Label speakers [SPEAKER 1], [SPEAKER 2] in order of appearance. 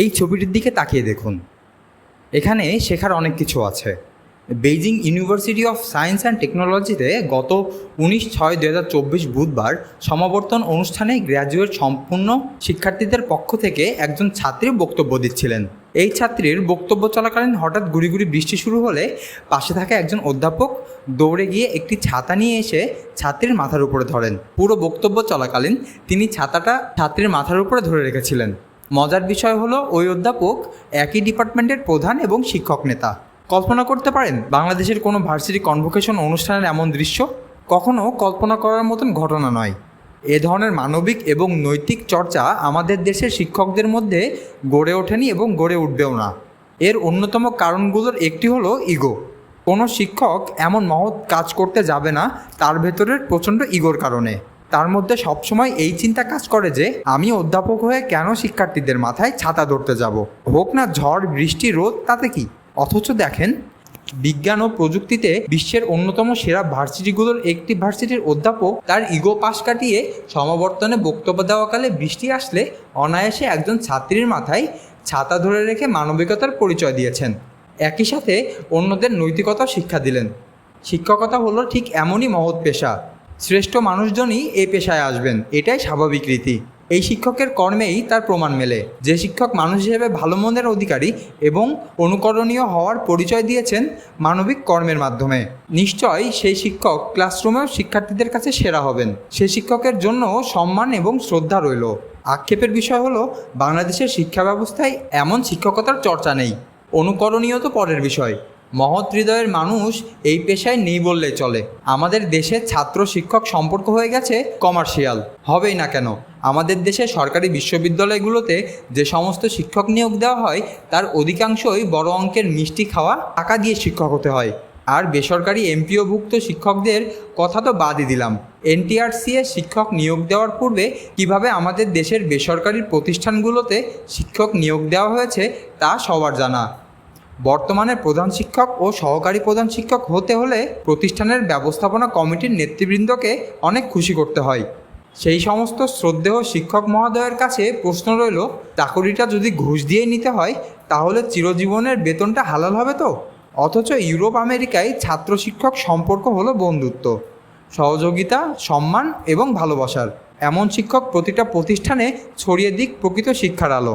[SPEAKER 1] এই ছবিটির দিকে তাকিয়ে দেখুন। এখানে শেখার অনেক কিছু আছে। Beijing University of Science and টেকনোলজিতে গত উনিশ ছয় দু হাজার চব্বিশ বুধবার সমাবর্তন অনুষ্ঠানে গ্র্যাজুয়েট সম্পূর্ণ শিক্ষার্থীদের পক্ষ থেকে একজন ছাত্রী বক্তব্য দিচ্ছিলেন। এই ছাত্রীর বক্তব্য চলাকালীন হঠাৎ গুড়ি গুড়ি বৃষ্টি শুরু হলে পাশে থাকা একজন অধ্যাপক দৌড়ে গিয়ে একটি ছাতা নিয়ে এসে ছাত্রীর মাথার উপরে ধরেন। পুরো বক্তব্য চলাকালীন তিনি ছাতাটা ছাত্রীর মাথার উপরে ধরে রেখেছিলেন। মজার বিষয় হলো ওই অধ্যাপক একই ডিপার্টমেন্টের প্রধান এবং শিক্ষক নেতা। কল্পনা করতে পারেন, বাংলাদেশের কোনো ভার্সিটি কনভোকেশন অনুষ্ঠানের এমন দৃশ্য কখনো কল্পনা করার মতন ঘটনা নয়। এ ধরনের মানবিক এবং নৈতিক চর্চা আমাদের দেশের শিক্ষকদের মধ্যে গড়ে ওঠেনি এবং গড়ে উঠবেও না। এর অন্যতম কারণগুলোর একটি হলো ইগো। কোনো শিক্ষক এমন মহৎ কাজ করতে যাবে না, তার ভেতরের প্রচণ্ড ইগোর কারণে। তার মধ্যে সবসময় এই চিন্তা কাজ করে যে, আমি অধ্যাপক হয়ে কেন শিক্ষার্থীদের মাথায় ছাতা ধরতে যাব? হোক না ঝড়, বৃষ্টি, রোদ, তাতে কি? অথচ দেখেন, বিজ্ঞান ও প্রযুক্তিতে বিশ্বের অন্যতম সেরা ভার্সিটিগুলোর একটি ভার্সিটির অধ্যাপক তার ইগো পাশ কাটিয়ে সমাবর্তনে বক্তব্য দেওয়াকালে বৃষ্টি আসলে অনায়াসে একজন ছাত্রীর মাথায় ছাতা ধরে রেখে মানবিকতার পরিচয় দিয়েছেন। একই সাথে অন্যদের নৈতিকতা শিক্ষা দিলেন। শিক্ষকতা হলো ঠিক এমনই মহৎ পেশা। শ্রেষ্ঠ মানুষজনই এই পেশায় আসবেন, এটাই স্বাভাবিক রীতি। এই শিক্ষকের কর্মেই তার প্রমাণ মেলে। যে শিক্ষক মানুষ হিসেবে ভালো মনের অধিকারী এবং অনুকরণীয় হওয়ার পরিচয় দিয়েছেন মানবিক কর্মের মাধ্যমে। নিশ্চয় সেই শিক্ষক ক্লাসরুমেও শিক্ষার্থীদের কাছে সেরা হবেন। সেই শিক্ষকের জন্য সম্মান এবং শ্রদ্ধা রইল। আক্ষেপের বিষয় হলো, বাংলাদেশের শিক্ষা ব্যবস্থায় এমন শিক্ষকতার চর্চা নেই। অনুকরণীয় তো পরের বিষয়। মহৎ হৃদয়ের মানুষ এই পেশায় নেই বললেই চলে। আমাদের দেশে ছাত্র শিক্ষক সম্পর্ক হয়ে গেছে কমার্শিয়াল। হবেই না কেন? আমাদের দেশে সরকারি বিশ্ববিদ্যালয়গুলোতে যে সমস্ত শিক্ষক নিয়োগ দেওয়া হয়, তার অধিকাংশই বড় অঙ্কের মিষ্টি খাওয়া টাকা দিয়ে শিক্ষক হতে হয়। আর বেসরকারি এমপিওভুক্ত শিক্ষকদের কথা তো বাদই দিলাম। এনটিআরসি এ শিক্ষক নিয়োগ দেওয়ার পূর্বে কীভাবে আমাদের দেশের বেসরকারি প্রতিষ্ঠানগুলোতে শিক্ষক নিয়োগ দেওয়া হয়েছে, তা সবার জানা। বর্তমানে প্রধান শিক্ষক ও সহকারী প্রধান শিক্ষক হতে হলে প্রতিষ্ঠানের ব্যবস্থাপনা কমিটির নেতৃবৃন্দকে অনেক খুশি করতে হয়। সেই সমস্ত শ্রদ্ধেয় শিক্ষক মহোদয়ের কাছে প্রশ্ন রইল, চাকরিটা যদি ঘুষ দিয়ে নিতে হয়, তাহলে চিরজীবনের বেতনটা হালাল হবে তো? অথচ ইউরোপ আমেরিকায় ছাত্র শিক্ষক সম্পর্ক হলো বন্ধুত্ব, সহযোগিতা, সম্মান এবং ভালোবাসার। এমন শিক্ষক প্রতিটা প্রতিষ্ঠানে ছড়িয়ে দিক প্রকৃত শিক্ষার আলো।